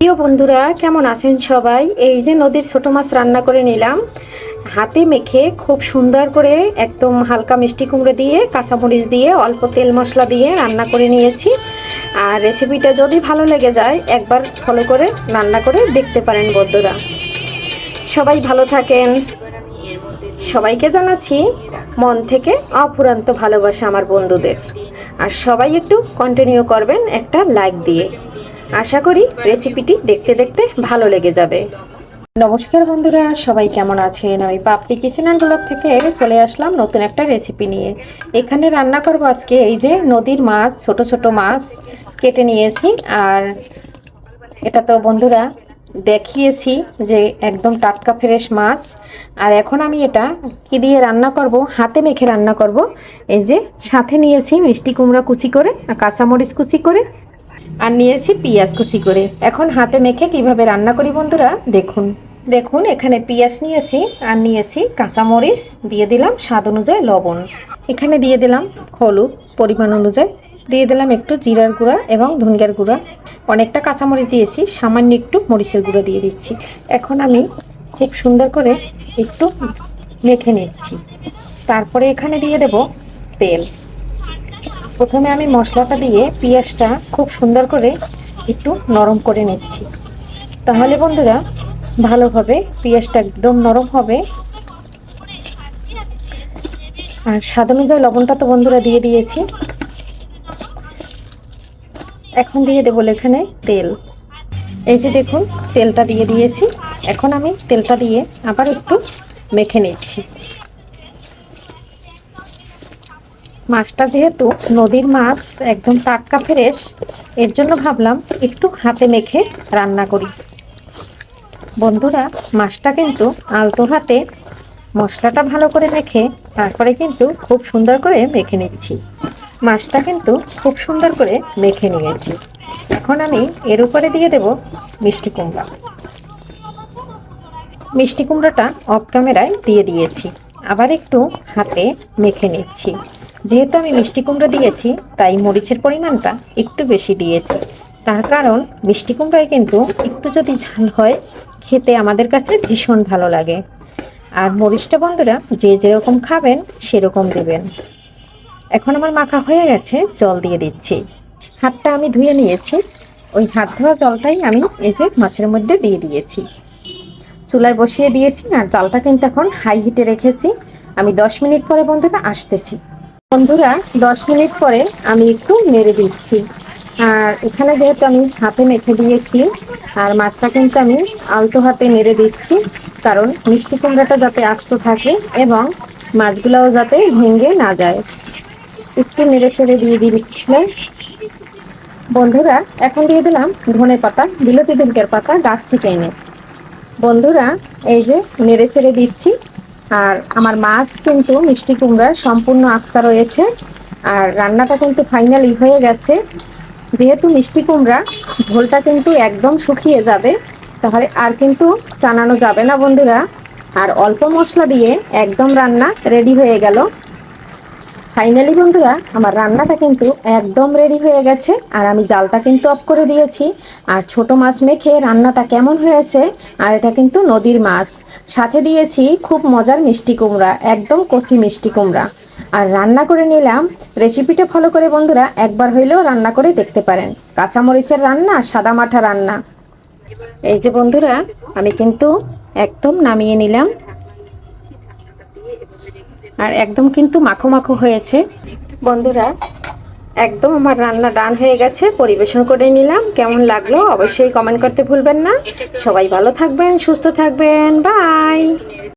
প্রিয় বন্ধুরা, কেমন আছেন সবাই? এই যে নদীর ছোট মাছ রান্না করে নিলাম। হাতে মেখে খুব সুন্দর করে একদম হালকা মিষ্টি কুমড়ো দিয়ে, কাঁচামরিচ দিয়ে, অল্প তেল মশলা দিয়ে রান্না করে নিয়েছি। আর রেসিপিটা যদি ভালো লেগে যায়, একবার ফলো করে রান্না করে দেখতে পারেন বন্ধুরা। সবাই ভালো থাকেন। সবাইকে জানাচ্ছি, মন থেকে অফুরান্ত ভালোবাসা আমার বন্ধুদের। আর সবাই একটু কন্টিনিউ করবেন একটা লাইক দিয়ে। আশা করি রেসিপিটি দেখতে দেখতে ভালো লেগে যাবে। নমস্কার বন্ধুরা, সবাই কেমন আছেন? আমি পাপড়ি কিচেন অ্যান্ড ব্লগ থেকে চলে আসলাম নতুন একটা রেসিপি নিয়ে। এখানে রান্না করব আজকে এই যে নদীর মাছ, ছোট ছোট মাছ কেটে নিয়েছি। আর এটা তো বন্ধুরা দেখিয়েছি যে একদম টাটকা ফ্রেশ মাছ। আর এখন আমি এটা কি দিয়ে রান্না করব, হাতে মেখে রান্না করব। এই যে সাথে নিয়েছি মিষ্টি কুমড়া কুচি করে আর কাঁচামরিচ কুচি করে আর নিয়েছি পেঁয়াজ কুচি করে। এখন হাতে মেখে কীভাবে রান্না করি বন্ধুরা, দেখুন। দেখুন, এখানে পেঁয়াজ নিয়েছি আর নিয়েছি কাঁচামরিচ, দিয়ে দিলাম স্বাদ অনুযায়ী লবণ। এখানে দিয়ে দিলাম হলুদ পরিমাণ অনুযায়ী। দিয়ে দিলাম একটু জিরার গুঁড়া এবং ধনিয়ার গুঁড়া। অনেকটা কাঁচামরিচ দিয়েছি, সামান্য একটু মরিচের গুঁড়ো দিয়ে দিচ্ছি। এখন আমি খুব সুন্দর করে একটু মেখে নিচ্ছি। তারপরে এখানে দিয়ে দেব তেল। প্রথমে আমি মশলাটা দিয়ে পেঁয়াজটা খুব সুন্দর করে একটু নরম করে নিচ্ছি। তাহলে বন্ধুরা ভালোভাবে পেঁয়াজটা একদম নরম হবে। আর স্বাদ অনুযায়ী লবণটা তো বন্ধুরা দিয়ে দিয়েছি। এখন দিয়ে দেবো এখানে তেল। এই যে দেখুন, তেলটা দিয়ে দিয়েছি। এখন আমি তেলটা দিয়ে আবার একটু মেখে নিচ্ছি। মাছটা যেহেতু নদীর মাছ একদম টাটকা ফ্রেশ, এর জন্য ভাবলাম একটু হাতে মেখে রান্না করি। বন্ধুরা, মাছটা কিন্তু আলতো হাতে মশলাটা ভালো করে মেখে তারপরে কিন্তু খুব সুন্দর করে মেখে নিচ্ছি। মাছটা কিন্তু খুব সুন্দর করে মেখে নিয়েছি। এখন আমি এর উপরে দিয়ে দেব মিষ্টি কুমড়া। মিষ্টি কুমড়োটা অফ ক্যামেরায় দিয়ে দিয়েছি। আবার একটু হাতে মেখে নিচ্ছি। যেহেতু আমি মিষ্টি কুমড়ো দিয়েছি, তাই মরিচের পরিমাণটা একটু বেশি দিয়েছি। তার কারণ মিষ্টি কুমড়োয় কিন্তু একটু যদি ঝাল হয়, খেতে আমাদের কাছে ভীষণ ভালো লাগে। আর মরিচটা বন্ধুরা যে যেরকম খাবেন, সেরকম দেবেন। এখন আমার মাখা হয়ে গেছে, জল দিয়ে দিচ্ছি। হাতটা আমি ধুয়ে নিয়েছি। ওই হাত ধোয়া জলটাই আমি এই যে মাছের মধ্যে দিয়ে দিয়েছি। চুলায় বসিয়ে দিয়েছি আর জালটা কিন্তু এখন হাই হিটে রেখেছি। আমি দশ মিনিট পরে বন্ধুরা আসতেছি। বন্ধুরা, দশ মিনিট পরে আমি একটু নেড়ে দিচ্ছি। আর এখানে যেহেতু আমি হাতে মেখে দিয়েছি, আর মাছটা কিন্তু আমি আলতো হাতে নেড়ে দিচ্ছি, কারণ মিষ্টি কুমড়াটা যাতে আস্ত থাকে এবং মাছগুলোও যাতে ভেঙে না যায়। একটু নেড়ে ছেড়ে দিয়ে দিচ্ছিলাম। বন্ধুরা, এখন দিয়ে দিলাম ধনে পাতা, বিলতি ধুনকের পাতা গাছ থেকে এনে। বন্ধুরা, এই যে নেড়ে ছেড়ে দিচ্ছি আর আমার মাছ কিন্তু মিষ্টি কুমড়ার সম্পূর্ণ আস্থা রয়েছে। আর রান্নাটা কিন্তু ফাইনালি হয়ে গেছে। যেহেতু মিষ্টি কুমড়া, ঝোলটা কিন্তু একদম শুকিয়ে যাবে, তাহলে আর কিন্তু টানানো যাবে না বন্ধুরা। আর অল্প মশলা দিয়ে একদম রান্না রেডি হয়ে গেল। ফাইনালি বন্ধুরা, আমার রান্নাটা কিন্তু একদম রেডি হয়ে গেছে, আর আমি জালটা কিন্তু অফ করে দিয়েছি। আর ছোট মাছ মেখে রান্নাটা কেমন হয়েছে, আর এটা কিন্তু নদীর মাছ। সাথে দিয়েছি খুব মজার মিষ্টি কুমড়া, একদম কচি মিষ্টি কুমড়া। আর রান্না করে নিলাম রেসিপিটা ফলো করে বন্ধুরা, একবার হইলেও রান্না করে দেখতে পারেন। কাঁচামরিচের রান্না, সাদা মাঠা রান্না। এই যে বন্ধুরা, আমি কিন্তু একদম নামিয়ে নিলাম। আর একদম কিন্তু মাখো মাখো হয়েছে। বন্ধুরা, একদম আমার রান্না ডান হয়ে গেছে, পরিবেশন করে নিলাম। কেমন লাগল অবশ্যই কমেন্ট করতে ভুলবেন না। সবাই ভালো থাকবেন, সুস্থ থাকবেন বাই